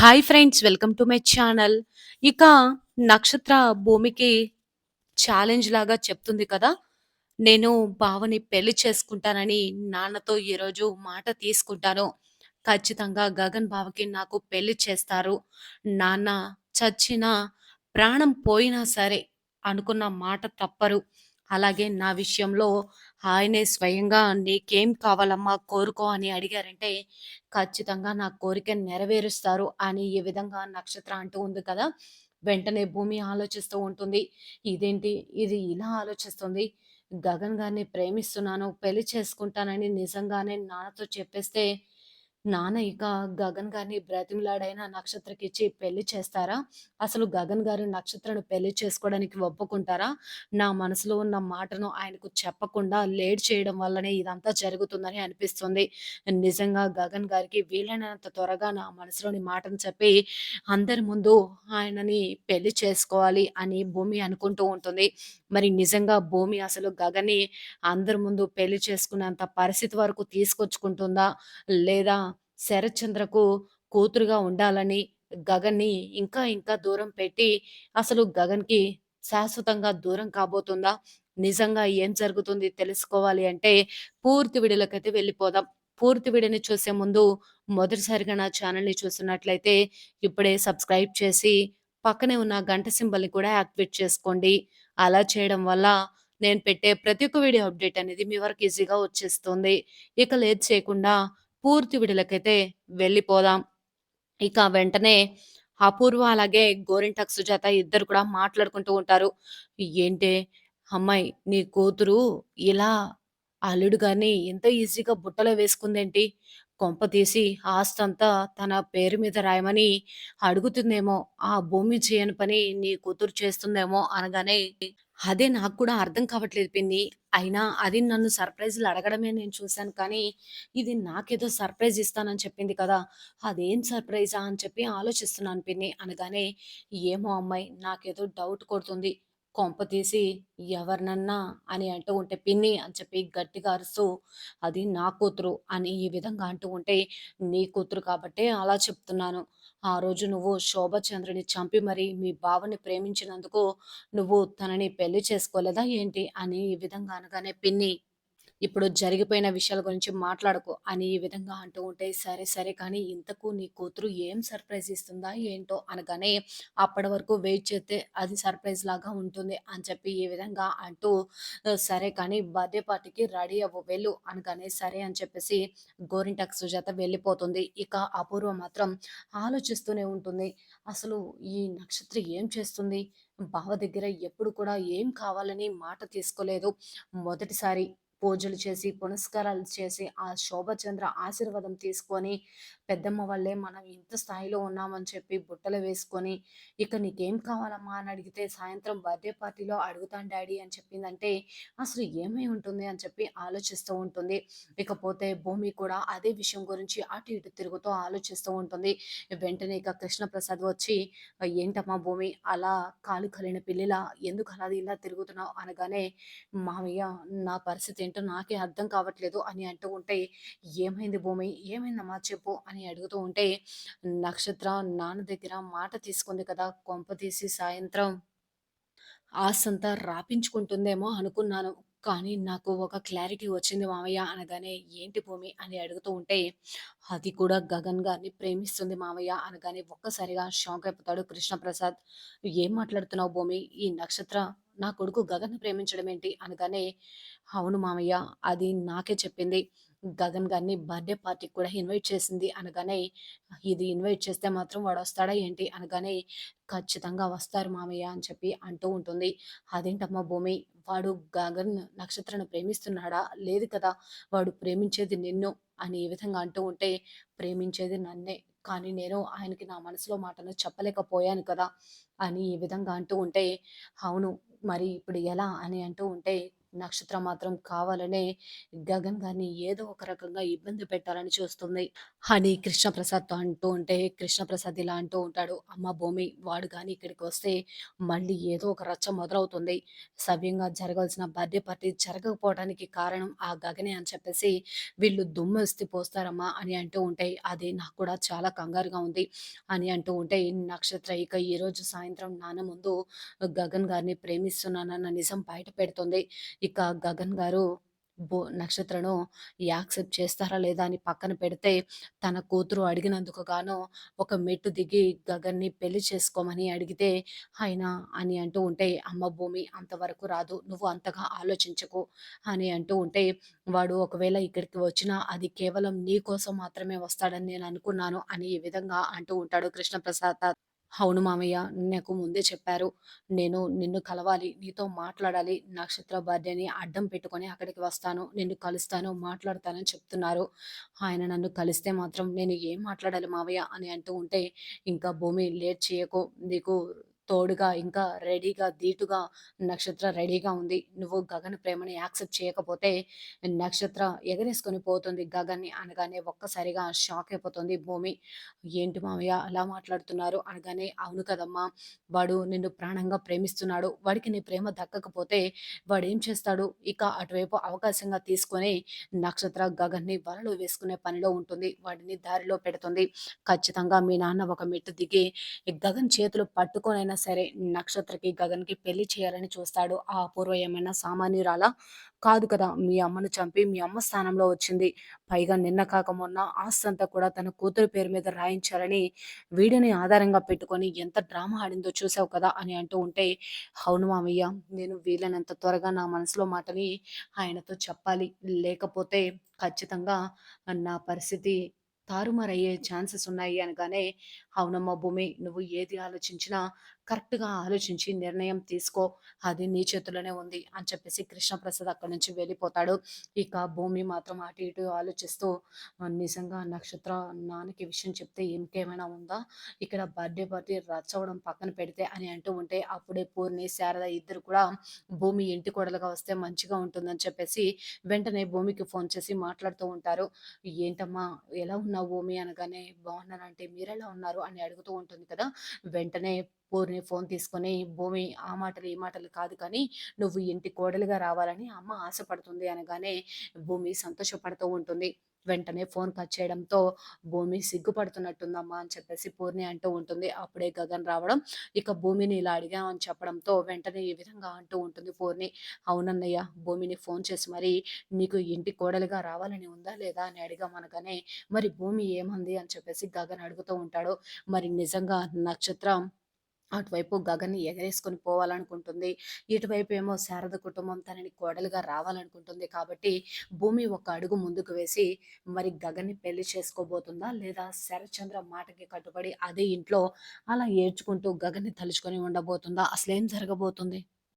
Hi friends welcome to my channel. ఇక నక్షత్ర భూమికి ఛాలెంజ్ లాగా చెప్తుంది కదా! నేను బావని పెళ్ళి చేసుకుంటానని నాన్నతో ఈరోజు మాట తీసుకుంటాను. ఖచ్చితంగా గగన్ బావకి నాకు పెళ్ళి చేస్తారు. నాన్న చచ్చినా, ప్రాణం పోయినా సరే అనుకున్న మాట తప్పరు. అలాగే నా విషయంలో ఆయనే స్వయంగా "నీకేం కావాలమ్మా కోరుకో" అని అడిగారంటే ఖచ్చితంగా నా కోరిక నెరవేరుస్తారు అని ఈ విధంగా నక్షత్ర అంటూ ఉంది కదా! వెంటనే భూమి ఆలోచిస్తూ ఉంటుంది. ఇదేంటి ఇది ఇలా ఆలోచిస్తుంది. గగన్ గారిని ప్రేమిస్తున్నాను, పెళ్ళి చేసుకుంటానని నిజంగానే నాన్నతో చెప్పేస్తే నాన్న ఇక గగన్ గారిని బ్రతిమలాడైన నక్షత్రకి ఇచ్చి పెళ్ళి చేస్తారా? అసలు గగన్ గారు నక్షత్రను పెళ్ళి చేసుకోవడానికి ఒప్పుకుంటారా? నా మనసులో ఉన్న మాటను ఆయనకు చెప్పకుండా లేట్ చేయడం వల్లనే ఇదంతా జరుగుతుందని అనిపిస్తుంది. నిజంగా గగన్ గారికి వీలైనంత త్వరగా నా మనసులోని మాటను చెప్పి అందరి ముందు ఆయనని పెళ్ళి చేసుకోవాలి అని భూమి అనుకుంటూ ఉంటుంది. మరి నిజంగా భూమి అసలు గగన్‌ని అందరి ముందు పెళ్ళి చేసుకునేంత పరిస్థితి వరకు తీసుకొచ్చుకుంటుందా? లేదా శరత్చంద్రకు కూతురుగా ఉండాలని గగన్‌ని ఇంకా ఇంకా దూరం పెట్టి అసలు గగన్‌కి శాశ్వతంగా దూరం కాబోతుందా? నిజంగా ఏం జరుగుతుంది తెలుసుకోవాలి అంటే పూర్తి వీడియోలోకైతే వెళ్ళిపోదాం. పూర్తి వీడియోని చూసే ముందు మొదటిసారిగా నా ఛానల్‌ని చూస్తున్నట్లయితే ఇప్పుడే సబ్స్క్రైబ్ చేసి పక్కనే ఉన్న గంట సింబల్‌ని కూడా యాక్టివేట్ చేసుకోండి. అలా చేయడం వల్ల నేను పెట్టే ప్రతి ఒక్క వీడియో అప్డేట్ అనేది మీ వరకు ఈజీగా వచ్చేస్తుంది. ఇక లేదు చేయకుండా పూర్తి విడులకైతే వెళ్ళిపోదాం. ఇక వెంటనే అపూర్వ అలాగే గోరింటాక్ సుజాత ఇద్దరు కూడా మాట్లాడుకుంటూ ఉంటారు. ఏంటే అమ్మాయి నీ కూతురు ఇలా అల్లుడు గారిని ఎంత ఈజీగా బుట్టలో వేసుకుందేంటి? కొంప తీసి ఆస్తంతా తన పేరు మీద రాయమని అడుగుతుందేమో! ఆ భూమి చేయని పని నీ కూతురు చేస్తుందేమో అనగానే అదే నాకు కూడా అర్థం కావట్లేదు పిన్ని. అయినా అది నన్ను సర్ప్రైజ్‌లు అడగడమే నేను చూశాను కానీ, ఇది నాకేదో సర్ప్రైజ్ ఇస్తానని చెప్పింది కదా! అదేం సర్ప్రైజా అని చెప్పి ఆలోచిస్తున్నాను పిన్ని అనగానే, ఏమో అమ్మాయి నాకేదో డౌట్ కొడుతుంది. కొంప తీసి ఎవరినన్నా అని అంటూ ఉంటే, పిన్ని అని చెప్పి గట్టిగా అరుస్తూ, అది నా కూతురు అని ఈ విధంగా అంటూ ఉంటే, నీ కూతురు కాబట్టే అలా చెప్తున్నాను. ఆ రోజు నువ్వు శోభచంద్రని చంపి మరి మీ బావని ప్రేమించినందుకు నువ్వు తనని పెళ్ళి చేసుకోలేదా ఏంటి? అని ఈ విధంగా అనగానే, పిన్ని ఇప్పుడు జరిగిపోయిన విషయాల గురించి మాట్లాడుకో అని ఈ విధంగా అంటూ ఉంటే, సరే సరే కానీ ఇంతకు నీ కూతురు ఏం సర్ప్రైజ్ ఇస్తుందా ఏంటో అనగానే, అప్పటి వరకు వెయిట్ చేస్తే అది సర్ప్రైజ్ లాగా ఉంటుంది అని చెప్పి ఈ విధంగా అంటూ, సరే కానీ బర్త్‌డే పార్టీకి రెడీ అవ్వు వెళ్ళు" అనగానే సరే అని చెప్పేసి గోరింటాకు సుజాత వెళ్ళిపోతుంది. ఇక అపూర్వ మాత్రం ఆలోచిస్తూనే ఉంటుంది. అసలు ఈ నక్షత్ర ఏం చేస్తుంది? బావ దగ్గర ఎప్పుడు కూడా ఏం కావాలని మాట తీసుకోలేదు. మొదటిసారి పూజలు చేసి, పునస్కారాలు చేసి, ఆ శోభచంద్ర ఆశీర్వాదం తీసుకొని, పెద్దమ్మ వల్లే మనం ఇంత స్థాయిలో ఉన్నామని చెప్పి బుట్టలు వేసుకొని, "ఇక నీకేం కావాలమ్మా?" అని అడిగితే, "సాయంత్రం బర్త్‌డే పార్టీలో అడుగుతాను డాడీ" అని చెప్పిందంటే, అసలు ఏమై ఉంటుంది అని చెప్పి ఆలోచిస్తూ ఉంటుంది. ఇకపోతే భూమి కూడా అదే విషయం గురించి అటు ఇటు తిరుగుతూ ఆలోచిస్తూ ఉంటుంది. వెంటనే ఇక కృష్ణప్రసాద్ వచ్చి, "ఏంటమ్మా భూమి అలా కాలు కలిన పిల్లిలా ఎందుకు అలా ఇలా తిరుగుతున్నావు?" అనగానే, మామయ్య నా పరిస్థితి ఏంటో నాకే అర్థం కావట్లేదు" అని అంటూ ఉంటే, "ఏమైంది భూమి? ఏమైందమ్మా చెప్పు" అని అడుగుతూ ఉంటే, "నక్షత్ర నాన్న దగ్గర మాట తీసుకుంది కదా! కొంప తీసి సాయంత్రం ఆసంతా రాపించుకుంటుందేమో అనుకున్నాను. కానీ నాకు ఒక క్లారిటీ వచ్చింది మామయ్య అనగానే, "ఏంటి భూమి?" అని అడుగుతూ ఉంటే, "అది కూడా గగన్ గారిని ప్రేమిస్తుంది మామయ్య అనగానే ఒక్కసారిగా షాక్ అయిపోతాడు కృష్ణప్రసాద్. "ఏం మాట్లాడుతున్నావు భూమి? ఈ నక్షత్ర నా కొడుకు గగన్ ప్రేమించడం ఏంటి?" అనగానే, "అవును మామయ్య అది నాకే చెప్పింది. గగన్ గారిని బర్త్‌డే పార్టీకి కూడా ఇన్వైట్ చేసింది" అనగానే, "ఇది ఇన్వైట్ చేస్తే మాత్రం వాడు వస్తాడా ఏంటి?" అనగానే, "ఖచ్చితంగా వస్తారు మామయ్య అని చెప్పి అంటూ ఉంటుంది. "అదేంటమ్మా భూమి వాడు గగన్ నక్షత్రను ప్రేమిస్తున్నాడా? లేదు కదా! వాడు ప్రేమించేది నిన్ను" అని ఈ విధంగా అంటూ ఉంటే, "ప్రేమించేది నన్నే. కానీ నేను ఆయనకి నా మనసులో మాటను చెప్పలేకపోయాను కదా!" అని ఈ విధంగా అంటూ ఉంటే, "అవును. మరి ఇప్పుడు ఎలా?" అని అంటూ ఉంటే, నక్షత్రం మాత్రం కావాలనే గగన్ గారిని ఏదో ఒక రకంగా ఇబ్బంది పెట్టాలని చూస్తుంది. అని కృష్ణప్రసాద్తో అంటూ ఉంటే కృష్ణప్రసాద్ ఇలా అంటూ ఉంటాడు అమ్మ భూమి వాడు కానీ ఇక్కడికి వస్తే మళ్ళీ ఏదో ఒక రచ్చ మొదలవుతుంది. సవ్యంగా జరగాల్సిన బర్త్డే పార్టీ జరగకపోవడానికి కారణం ఆ గగనే అని చెప్పేసి వీళ్ళు దుమ్ము ఇస్తే పోస్తారమ్మా అని అంటూ ఉంటే అది నాకు కూడా చాలా కంగారుగా ఉంది అని అంటూ ఉంటే నక్షత్ర ఇక ఈరోజు సాయంత్రం నాన్న ముందు గగన్ గారిని ప్రేమిస్తున్నానన్న నిజం బయట పెడుతుంది. ఇక గగన్ గారు బో నక్షత్రను యాక్సెప్ట్ చేస్తారా లేదా అని పక్కన పెడితే తన కూతురు అడిగినందుకు గాను ఒక మెట్టు దిగి గగన్ని పెళ్ళి చేసుకోమని అడిగితే ఆయన అని అంటూ ఉంటే అమ్మ భూమి అంతవరకు రాదు నువ్వు అంతగా ఆలోచించకు అని అంటూ ఉంటే వాడు ఒకవేళ ఇక్కడికి వచ్చినా అది కేవలం నీ కోసం మాత్రమే వస్తాడని నేను అనుకున్నాను అని ఈ విధంగా అంటూ ఉంటాడు కృష్ణప్రసాద్. అవును మామయ్య నాకు ముందే చెప్పారు. నేను నిన్ను కలవాలి నీతో మాట్లాడాలి నక్షత్ర బర్త్డేని అడ్డం పెట్టుకొని అక్కడికి వస్తాను నిన్ను కలుస్తాను మాట్లాడతానని చెప్తున్నారు. ఆయన నన్ను కలిస్తే మాత్రం నేను ఏం మాట్లాడాలి మావయ్య అని అంటూ ఉంటే ఇంకా భూమి లేట్ చేయకు నీకు తోడుగా ఇంకా రెడీగా ధీటుగా నక్షత్ర రెడీగా ఉంది. నువ్వు గగన్ ప్రేమని యాక్సెప్ట్ చేయకపోతే నక్షత్ర ఎగరేసుకొని పోతుంది గగన్ని అనగానే ఒక్కసారిగా షాక్ అయిపోతుంది భూమి. ఏంటి మామయ్య అలా మాట్లాడుతున్నారు? అనగానే అవును కదమ్మా వాడు నిన్ను ప్రాణంగా ప్రేమిస్తున్నాడు. వాడికి నీ ప్రేమ దక్కకపోతే వాడు ఏం చేస్తాడు? ఇక అటువైపు అవకాశంగా తీసుకొని నక్షత్ర గగన్ని వలలో వేసుకునే పనిలో ఉంటుంది. వాడిని దారిలో పెడుతుంది. ఖచ్చితంగా మీ నాన్న ఒక మెట్టు దిగి గగన్ చేతులు పట్టుకొనైనా సరే నక్షత్రకి గగన్కి పెళ్ళి చేయాలని చూస్తాడు. ఆ అపూర్వ ఏమైనా సామాన్యురాలా? కాదు కదా మీ అమ్మను చంపి మీ అమ్మ స్థానంలో వచ్చింది. పైగా నిన్న కాక మొన్న ఆస్తంతా కూడా తన కూతురు పేరు మీద రాయించాలని వీడియోని ఆధారంగా పెట్టుకొని ఎంత డ్రామా ఆడిందో చూసావు కదా అని అంటూ ఉంటే అవును మామయ్య నేను వీలైనంత త్వరగా నా మనసులో మాటని ఆయనతో చెప్పాలి. లేకపోతే ఖచ్చితంగా నా పరిస్థితి తారుమారయ్యే ఛాన్సెస్ ఉన్నాయి అనగానే అవునమ్మా భూమి నువ్వు ఏది ఆలోచించినా కరెక్ట్గా ఆలోచించి నిర్ణయం తీసుకో. అది నీ చేతిలోనే ఉంది అని చెప్పేసి కృష్ణప్రసాద్ అక్కడి నుంచి వెళ్ళిపోతాడు. ఇక భూమి మాత్రం అటు ఇటు ఆలోచిస్తూ నిజంగా నక్షత్ర నాన్నకి విషయం చెప్తే ఇంకేమైనా ఉందా? ఇక్కడ బర్త్డే పార్టీ రచ్చవడం పక్కన పెడితే అని అంటూ ఉంటే అప్పుడే పూర్ణి శారద ఇద్దరు కూడా భూమి ఇంటి కోడలుగా వస్తే మంచిగా ఉంటుందని చెప్పేసి వెంటనే భూమికి ఫోన్ చేసి మాట్లాడుతూ ఉంటారు. ఏంటమ్మా ఎలా ఉన్నావు భూమి? అనగానే బాగున్నానంటే మీరెలా ఉన్నారు? అని అడుగుతూ ఉంటుంది కదా. వెంటనే పూర్ణి ఫోన్ తీసుకొని భూమి ఆ మాటలు ఈ మాటలు కాదు కానీ నువ్వు ఇంటి కోడలుగా రావాలని అమ్మ ఆశపడుతుంది అనగానే భూమి సంతోషపడుతూ ఉంటుంది. వెంటనే ఫోన్ కట్ చేయడంతో భూమి సిగ్గుపడుతున్నట్టుందమ్మా అని చెప్పేసి పూర్ణి అంటూ ఉంటుంది. అప్పుడే గగన్ రావడం ఇక భూమిని ఇలా అడిగామని చెప్పడంతో వెంటనే ఈ విధంగా అంటూ ఉంటుంది పూర్ణి. అవునన్నయ్య భూమిని ఫోన్ చేసి మరి నీకు ఇంటి కోడలుగా రావాలని ఉందా లేదా అని అడిగామనగానే మరి భూమి ఏమంది అని చెప్పేసి గగన్ అడుగుతూ ఉంటాడు. మరి నిజంగా నక్షత్రం అటువైపు గగన్ ఎగరేసుకొని పోవాలనుకుంటుంది. ఇటువైపు ఏమో శారద కుటుంబం తనని కోడలుగా రావాలనుకుంటుంది. కాబట్టి భూమి ఒక అడుగు ముందుకు వేసి మరి గగన్ని పెళ్ళి చేసుకోబోతుందా? లేదా శరత్చంద్ర మాటకి కట్టుబడి అదే ఇంట్లో అలా ఏడ్చుకుంటూ గగన్ని తలుచుకొని ఉండబోతుందా? అసలేం జరగబోతుంది?